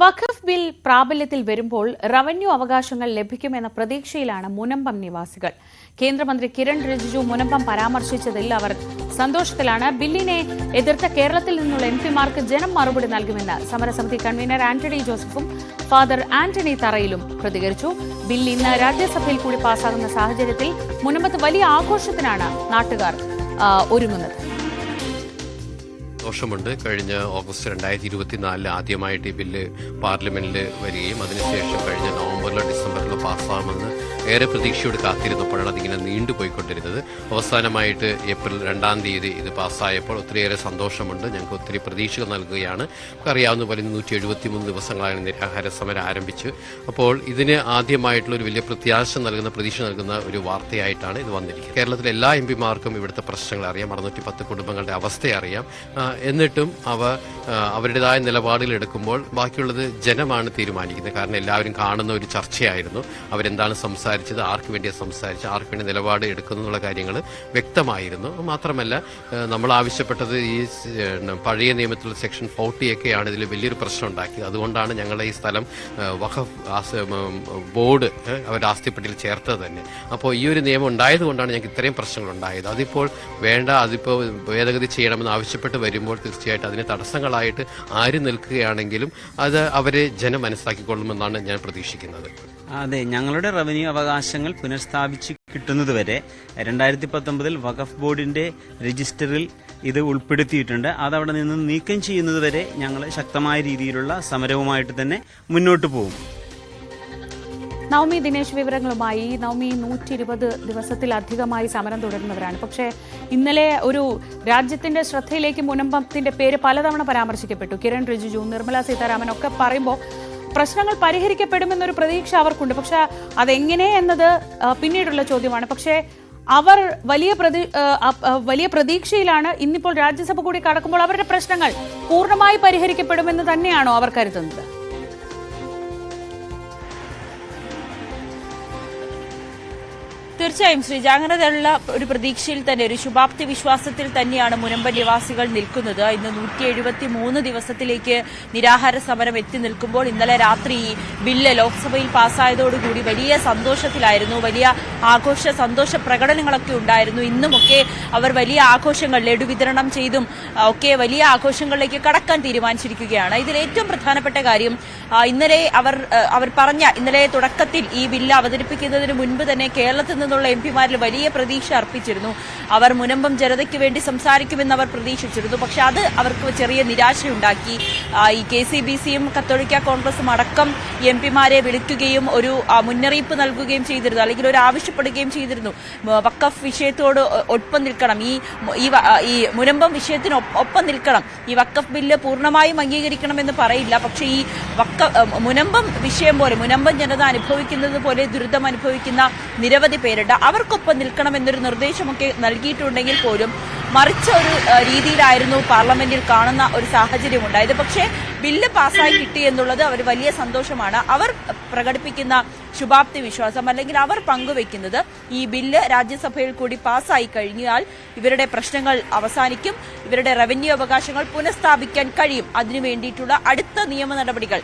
വഖഫ് bill പ്രാബല്യത്തിൽ വരുമ്പോൾ revenue അവകാശങ്ങൾ ലഭിക്കുമെന്ന പ്രതീക്ഷയിലാണ് മുനമ്പം നിവാസികൾ. കേന്ദ്രമന്ത്രി കിരൺ റിജിജു മുനമ്പം പരാമർശിച്ചതിൽ അവർ സന്തോഷത്തിലാണ്. ബില്ലിനെ എതിർത്ത കേരളത്തിൽ നിന്നുള്ള എം പിമാർക്ക് ജനം മറുപടി നൽകുമെന്ന് സമരസമിതി കൺവീനർ ആന്റണി ജോസഫും ഫാദർ ആന്റണി തറയിലും പ്രതികരിച്ചു. ബിൽ ഇന്ന് രാജ്യസഭയിൽ കൂടി പാസാകുന്ന സാഹചര്യത്തിൽ മുനമ്പത്ത് വലിയ ആഘോഷത്തിനാണ് നാട്ടുകാർ ഒരുങ്ങുന്നത്. ദോഷമുണ്ട് കഴിഞ്ഞ ഓഗസ്റ്റ് രണ്ടായിരത്തി ഇരുപത്തിനാലിൽ ആദ്യമായിട്ട് ഈ ബില്ല് പാർലമെന്റിൽ വരികയും അതിനുശേഷം കഴിഞ്ഞ നവംബറിലോ ഡിസംബറിലോ പാസ്സാകുമെന്ന് ഏറെ പ്രതീക്ഷയോട് കാത്തിരുന്നപ്പോഴാണ് അതിങ്ങനെ നീണ്ടുപോയിക്കൊണ്ടിരുന്നത്. അവസാനമായിട്ട് ഏപ്രിൽ രണ്ടാം തീയതി ഇത് പാസ്സായപ്പോൾ ഒത്തിരിയേറെ സന്തോഷമുണ്ട്. ഞങ്ങൾക്ക് ഒത്തിരി പ്രതീക്ഷകൾ നൽകുകയാണ്. നമുക്കറിയാവുന്ന പോലെ നൂറ്റി എഴുപത്തിമൂന്ന് ദിവസങ്ങളാണ് നിരാഹാര സമരം ആരംഭിച്ചു. അപ്പോൾ ഇതിന് ആദ്യമായിട്ടുള്ള ഒരു വലിയ പ്രത്യാശ നൽകുന്ന പ്രതീക്ഷ നൽകുന്ന ഒരു വാർത്തയായിട്ടാണ് ഇത് വന്നിരിക്കുന്നത്. കേരളത്തിലെ എല്ലാ എം പിമാർക്കും ഇവിടുത്തെ പ്രശ്നങ്ങൾ അറിയാം. അറുന്നൂറ്റി പത്ത് കുടുംബങ്ങളുടെ അവസ്ഥ അറിയാം. എന്നിട്ടും അവ അവരുടേതായ നിലപാടുകൾ എടുക്കുമ്പോൾ ബാക്കിയുള്ളത് ജനമാണ് തീരുമാനിക്കുന്നത്. കാരണം എല്ലാവരും കാണുന്ന ഒരു ചർച്ചയായിരുന്നു. അവരെന്താണ് സംസാരിച്ചത് ആർക്ക് വേണ്ടിയാണ് സംസാരിച്ചത് ആർക്ക് വേണ്ടി നിലപാട് എടുക്കുന്നു എന്നുള്ള കാര്യങ്ങൾ വ്യക്തമായിരുന്നു. മാത്രമല്ല നമ്മൾ ആവശ്യപ്പെട്ടത് ഈ പഴയ നിയമത്തിലുള്ള സെക്ഷൻ ഫോർട്ടി ഒക്കെയാണ് ഇതിൽ വലിയൊരു പ്രശ്നം ഉണ്ടാക്കിയത്. അതുകൊണ്ടാണ് ഞങ്ങളുടെ ഈ സ്ഥലം വഖഫ് ബോർഡ് അവരുടെ ആസ്തിപ്പെട്ടിയിൽ ചേർത്തത് തന്നെ. അപ്പോൾ ഈ ഒരു നിയമം ഉണ്ടായത് കൊണ്ടാണ് ഞങ്ങൾക്ക് ഇത്രയും പ്രശ്നങ്ങൾ ഉണ്ടായത്. അതിപ്പോൾ വേണ്ട അതിപ്പോൾ ഭേദഗതി ചെയ്യണമെന്ന് ആവശ്യപ്പെട്ട് വരുമ്പോൾ തീർച്ചയായിട്ടും അതിന് തടസ്സങ്ങളായിട്ട് ആര് നിൽക്കുകയാണെങ്കിലും അത് അവരെ ജനം മനസ്സിലാക്കിക്കൊള്ളുമെന്നാണ് ഞാൻ പ്രതീക്ഷിക്കുന്നത്. അതെ ഞങ്ങളുടെ റവന്യൂ അവകാശങ്ങൾ പുനഃസ്ഥാപിച്ച് കിട്ടുന്നതുവരെ രണ്ടായിരത്തി പത്തൊമ്പതിൽ വഖഫ് ബോർഡിന്റെ രജിസ്റ്ററിൽ ഇത് ഉൾപ്പെടുത്തിയിട്ടുണ്ട്. അതവിടെ നിന്ന് നീക്കം ചെയ്യുന്നതുവരെ ഞങ്ങൾ ശക്തമായ രീതിയിലുള്ള സമരവുമായിട്ട് തന്നെ മുന്നോട്ട് പോകും. നവമി ദിനേശ് വിവരങ്ങളുമായി. നവമി നൂറ്റി ഇരുപത് ദിവസത്തിലധികമായി സമരം തുടരുന്നവരാണ്. പക്ഷേ ഇന്നലെ ഒരു രാജ്യത്തിന്റെ ശ്രദ്ധയിലേക്ക് മുനമ്പത്തിന്റെ പേര് പലതവണ പരാമർശിക്കപ്പെട്ടു. കിരൺ റിജിജു നിർമ്മല സീതാരാമൻ ഒക്കെ പറയുമ്പോൾ പ്രശ്നങ്ങൾ പരിഹരിക്കപ്പെടുമെന്നൊരു പ്രതീക്ഷ അവർക്കുണ്ട്. പക്ഷെ അതെങ്ങനെ എന്നത് പിന്നീടുള്ള ചോദ്യമാണ്. പക്ഷേ അവർ വലിയ പ്രതി വലിയ പ്രതീക്ഷയിലാണ് ഇന്നിപ്പോൾ രാജ്യസഭ കൂടി കടക്കുമ്പോൾ അവരുടെ പ്രശ്നങ്ങൾ പൂർണമായി പരിഹരിക്കപ്പെടുമെന്ന് തന്നെയാണോ അവർ കരുതുന്നത്? തീർച്ചയായും ശ്രീജ അങ്ങനെയുള്ള ഒരു പ്രതീക്ഷയിൽ തന്നെ ഒരു ശുഭാപ്തി വിശ്വാസത്തിൽ തന്നെയാണ് മുനമ്പ നിവാസികൾ നിൽക്കുന്നത്. ഇന്ന് നൂറ്റി എഴുപത്തി മൂന്ന് ദിവസത്തിലേക്ക് നിരാഹാര സമരം എത്തി നിൽക്കുമ്പോൾ ഇന്നലെ രാത്രി ഈ ബില്ല് ലോക്സഭയിൽ പാസ്സായതോടുകൂടി വലിയ സന്തോഷത്തിലായിരുന്നു. വലിയ ആഘോഷ സന്തോഷ പ്രകടനങ്ങളൊക്കെ ഉണ്ടായിരുന്നു. ഇന്നുമൊക്കെ അവർ വലിയ ആഘോഷങ്ങൾ ലഡു വിതരണം ചെയ്തും ഒക്കെ വലിയ ആഘോഷങ്ങളിലേക്ക് കടക്കാൻ തീരുമാനിച്ചിരിക്കുകയാണ്. ഇതിൽ ഏറ്റവും പ്രധാനപ്പെട്ട കാര്യം ഇന്നലെ അവർ അവർ പറഞ്ഞ ഇന്നലെ തുടക്കത്തിൽ ഈ ബില്ല് അവതരിപ്പിക്കുന്നതിന് മുൻപ് തന്നെ കേരളത്തിൽ നിന്നുള്ള എം പിമാരിൽ വലിയ പ്രതീക്ഷ അർപ്പിച്ചിരുന്നു. അവർ മുനമ്പം ജനതയ്ക്ക് വേണ്ടി സംസാരിക്കുമെന്ന് അവർ പ്രതീക്ഷിച്ചിരുന്നു. പക്ഷെ അത് അവർക്ക് ചെറിയ നിരാശയുണ്ടാക്കി. ഈ കെ സി ബി സിയും കത്തോലിക്ക കോൺഗ്രസും അടക്കം എം പിമാരെ വിളിക്കുകയും ഒരു മുന്നറിയിപ്പ് നൽകുകയും ചെയ്തിരുന്നു. അല്ലെങ്കിൽ ഒരു ആവശ്യപ്പെടുകയും ചെയ്തിരുന്നു. വക്കഫ് വിഷയത്തോട് ഒപ്പം നിൽക്കണം. ഈ ഈ മുനമ്പം വിഷയത്തിന് ഒപ്പം നിൽക്കണം. ഈ വക്കഫ് ബില്ല് പൂർണമായും അംഗീകരിക്കണമെന്ന് പറയില്ല. പക്ഷെ ഈ വക്ക മുനമ്പം വിഷയം പോലെ മുനമ്പം ജനത അനുഭവിക്കുന്നത് പോലെ ദുരിതം അനുഭവിക്കുന്ന നിരവധി പേരുണ്ട്. അവർക്കൊപ്പം നിൽക്കണമെന്നൊരു നിർദ്ദേശമൊക്കെ നൽകിയിട്ടുണ്ടെങ്കിൽ പോലും മറിച്ച ഒരു രീതിയിലായിരുന്നു പാർലമെന്റിൽ കാണുന്ന ഒരു സാഹചര്യം ഉണ്ടായത് പക്ഷേ ബില്ല് പാസ്സായി കിട്ടി എന്നുള്ളത് അവർ വലിയ സന്തോഷമാണ്. അവർ പ്രകടിപ്പിക്കുന്ന ശുഭാപ്തി വിശ്വാസം അല്ലെങ്കിൽ അവർ പങ്കുവെക്കുന്നത് ഈ ബില്ല് രാജ്യസഭയിൽ കൂടി പാസ്സായി കഴിഞ്ഞാൽ ഇവരുടെ പ്രശ്നങ്ങൾ അവസാനിക്കും. ഇവരുടെ റവന്യൂ അവകാശങ്ങൾ പുനഃസ്ഥാപിക്കാൻ കഴിയും. അതിനു വേണ്ടിയിട്ടുള്ള അടുത്ത നിയമ നടപടികൾ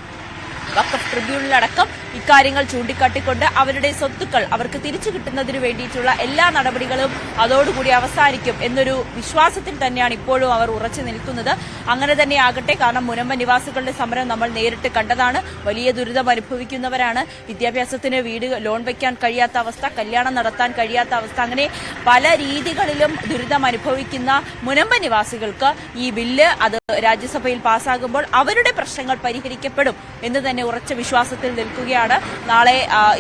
വഖഫ് ട്രിബ്യൂണലടക്കം ഇക്കാര്യങ്ങൾ ചൂണ്ടിക്കാട്ടിക്കൊണ്ട് അവരുടെ സ്വത്തുക്കൾ അവർക്ക് തിരിച്ചു കിട്ടുന്നതിന് വേണ്ടിയിട്ടുള്ള എല്ലാ നടപടികളും അതോടുകൂടി അവസാനിക്കും എന്നൊരു വിശ്വാസത്തിൽ തന്നെയാണ് ഇപ്പോഴും അവർ ഉറച്ചു നിൽക്കുന്നത്. അങ്ങനെ തന്നെ ആകട്ടെ കാരണം മുനമ്പ നിവാസികളുടെ സമരം നമ്മൾ നേരിട്ട് കണ്ടതാണ്. വലിയ ദുരിതം അനുഭവിക്കുന്നവരാണ്. വിദ്യാഭ്യാസത്തിന് വീട് ലോൺ വയ്ക്കാൻ കഴിയാത്ത അവസ്ഥ കല്യാണം നടത്താൻ കഴിയാത്ത അവസ്ഥ അങ്ങനെ പല രീതികളിലും ദുരിതം അനുഭവിക്കുന്ന മുനമ്പ നിവാസികൾക്ക് ഈ ബില്ല് അത് രാജ്യസഭയിൽ പാസ്സാകുമ്പോൾ അവരുടെ പ്രശ്നങ്ങൾ പരിഹരിക്കപ്പെടും എന്ന് തന്നെ ഉറച്ച വിശ്വാസത്തിൽ നിൽക്കുകയാണ്. നാളെ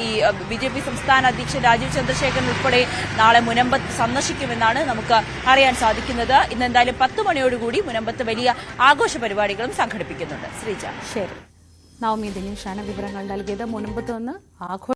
ഈ ബി ജെ പി സംസ്ഥാന അധ്യക്ഷൻ രാജീവ് ചന്ദ്രശേഖരൻ ഉൾപ്പെടെ നാളെ മുനമ്പത്ത് സന്ദർശിക്കുമെന്നാണ് നമുക്ക് അറിയാൻ സാധിക്കുന്നത്. ഇന്ന് എന്തായാലും പത്ത് മണിയോടുകൂടി മുനമ്പത്ത് വലിയ ആഘോഷ പരിപാടികളും സംഘടിപ്പിക്കുന്നുണ്ട്. ശ്രീജ. ശരി. നവമി ദിനേശാണ് വിവരങ്ങൾ നൽകിയത്. മുനമ്പത്ത് നിന്ന് ആഘോഷ